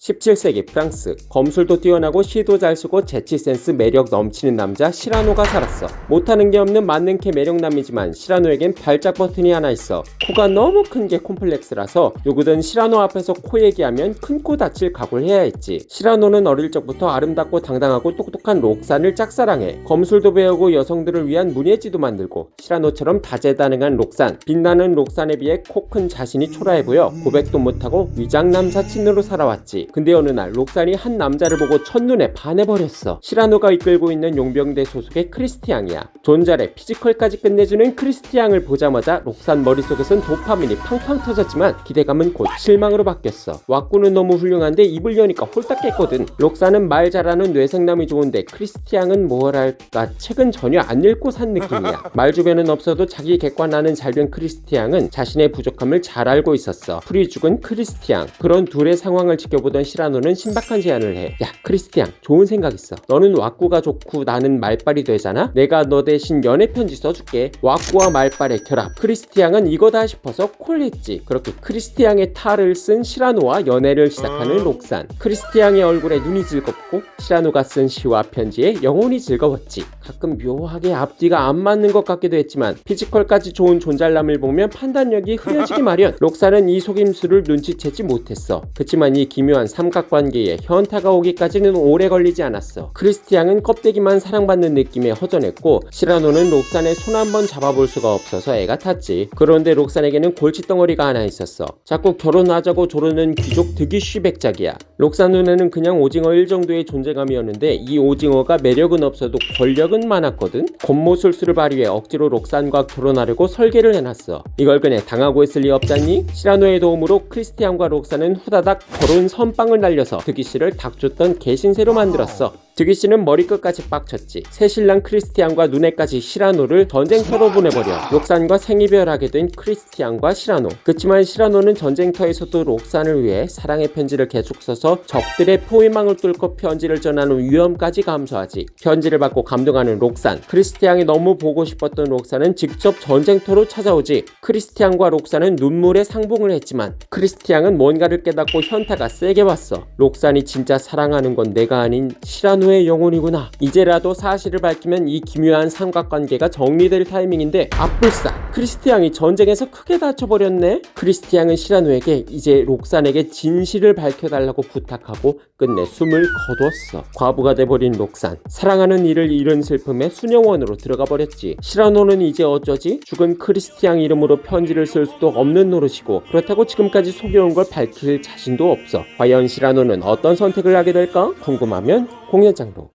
17세기 프랑스. 검술도 뛰어나고 시도 잘 쓰고 재치 센스 매력 넘치는 남자 시라노가 살았어. 못하는 게 없는 만능캐 매력남이지만 시라노에겐 발작 버튼이 하나 있어. 코가 너무 큰 게 콤플렉스라서 누구든 시라노 앞에서 코 얘기하면 큰 코 다칠 각오를 해야 했지. 시라노는 어릴 적부터 아름답고 당당하고 똑똑한 록산을 짝사랑해. 검술도 배우고 여성들을 위한 문예지도 만들고 시라노처럼 다재다능한 록산. 빛나는 록산에 비해 코 큰 자신이 초라해 보여 고백도 못하고 위장 남사친으로 살아왔지 근데 어느 날 록산이 한 남자를 보고 첫눈에 반해버렸어. 시라노가 이끌고 있는 용병대 소속의 크리스티앙이야. 존잘의 피지컬까지 끝내주는 크리스티앙을 보자마자 록산 머릿속에선 도파민이 팡팡 터졌지만 기대감은 곧 실망으로 바뀌었어. 왁구는 너무 훌륭한데 입을 여니까 홀딱 깼거든. 록산은 말 잘하는 뇌생남이 좋은데 크리스티앙은 뭐랄까 책은 전혀 안 읽고 산 느낌이야. 말 주변은 없어도 자기 객관화는 잘된 크리스티앙은 자신의 부족함을 잘 알고 있었어. 풀이 죽은 크리스티앙. 그런 둘의 상황을 지켜보던 시라노는 신박한 제안을 해. 야, 크리스티앙, 좋은 생각 있어. 너는 왁구가 좋고 나는 말빨이 되잖아? 내가 너 대신 연애 편지 써줄게. 왁구와 말빨의 결합. 크리스티앙은 이거다 싶어서 콜했지. 그렇게 크리스티앙의 탈을 쓴 시라노와 연애를 시작하는 록산. 크리스티앙의 얼굴에 눈이 즐겁고 시라노가 쓴 시와 편지에 영혼이 즐거웠지. 가끔 묘하게 앞뒤가 안 맞는 것 같기도 했지만 피지컬까지 좋은 존잘남을 보면 판단력이 흐려지기 마련. 록산은 이 속임수를 눈치채지 못했어. 그치만 이 기묘한 삼각관계에 현타가 오기까지는 오래 걸리지 않았어. 크리스티앙은 껍데기만 사랑받는 느낌에 허전했고 시라노는 록산의 손 한 번 잡아볼 수가 없어서 애가 탔지. 그런데 록산에게는 골칫덩어리가 하나 있었어. 자꾸 결혼하자고 조르는 귀족 득이 쉬 백작이야. 록산 눈에는 그냥 오징어 일 정도의 존재감이었는데 이 오징어가 매력은 없어도 권력은 많았거든. 겉모술수를 발휘해 억지로 록산과 결혼하려고 설계를 해놨어. 이걸 그냥 당하고 있을 리 없잖니? 시라노의 도움으로 크리스티안과 록산은 후다닥 결혼 선 빵을 날려서 득이 씨를 닥쳤던 개신세로 만들었어. 득이 씨는 머리끝까지 빡쳤지. 새 신랑 크리스티안과 눈에까지 시라노를 전쟁터로 보내버려. 록산과 생이별하게 된 크리스티안과 시라노. 그치만 시라노는 전쟁터에서도 록산을 위해 사랑의 편지를 계속 써서 적들의 포위망을 뚫고 편지를 전하는 위험까지 감수하지. 편지를 받고 감동하는 록산. 크리스티안이 너무 보고 싶었던 록산은 직접 전쟁터로 찾아오지. 크리스티안과 록산은 눈물에 상봉을 했지만 크리스티안은 뭔가를 깨닫고 현타가 세게 왔어. 록산이 진짜 사랑하는 건 내가 아닌 시라노 의 영혼이구나. 이제라도 사실을 밝히면 이 기묘한 삼각관계가 정리될 타이밍인데 앞불싸. 크리스티앙이 전쟁에서 크게 다쳐버렸네. 크리스티앙은 시라노에게 이제 록산에게 진실을 밝혀달라고 부탁하고 끝내 숨을 거두었어. 과부가 돼버린 록산. 사랑하는 이를 잃은 슬픔에 수녀원으로 들어가 버렸지. 시라노는 이제 어쩌지? 죽은 크리스티앙 이름으로 편지를 쓸 수도 없는 노릇이고 그렇다고 지금까지 속여온 걸 밝힐 자신도 없어. 과연 시라노는 어떤 선택을 하게 될까? 궁금하면 공연장로